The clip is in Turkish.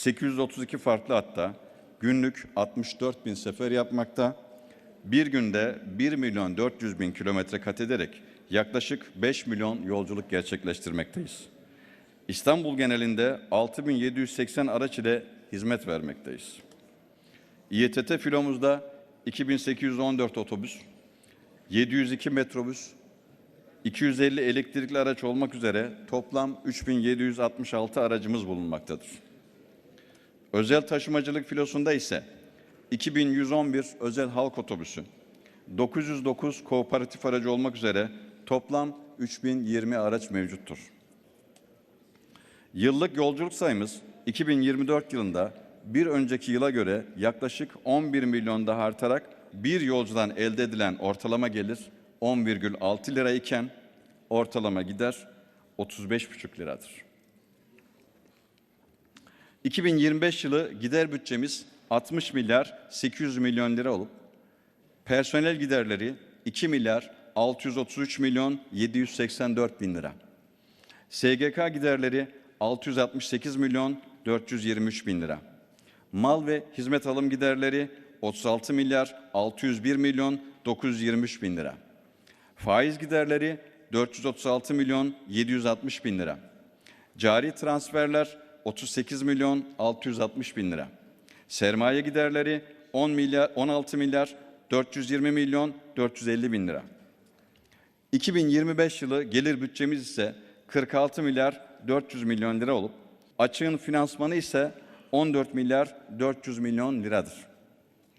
832 farklı hatta günlük 64 bin sefer yapmakta. Bir günde 1 milyon 400 bin kilometre kat ederek yaklaşık 5 milyon yolculuk gerçekleştirmekteyiz. İstanbul genelinde 6780 araç ile hizmet vermekteyiz. İETT filomuzda 2814 otobüs, 702 metrobüs, 250 elektrikli araç olmak üzere toplam 3766 aracımız bulunmaktadır. Özel taşımacılık filosunda ise 2111 özel halk otobüsü, 909 kooperatif aracı olmak üzere toplam 3020 araç mevcuttur. Yıllık yolculuk sayımız 2024 yılında bir önceki yıla göre yaklaşık 11 milyon daha artarak bir yolcudan elde edilen ortalama gelir 10,6 lira iken ortalama gider 35,5 liradır. 2025 yılı gider bütçemiz 60 milyar 800 milyon lira olup personel giderleri 2 milyar 633 milyon 784 bin lira. SGK giderleri 668 milyon 423 bin lira. Mal ve hizmet alım giderleri 36 milyar 601 milyon 923 bin lira. Faiz giderleri 436 milyon 760 bin lira. Cari transferler 38 milyon 660 bin lira. Sermaye giderleri 10 milyar 16 milyar 420 milyon 450 bin lira. 2025 yılı gelir bütçemiz ise 46 milyar 400 milyon lira olup açığın finansmanı ise 14 milyar 400 milyon liradır.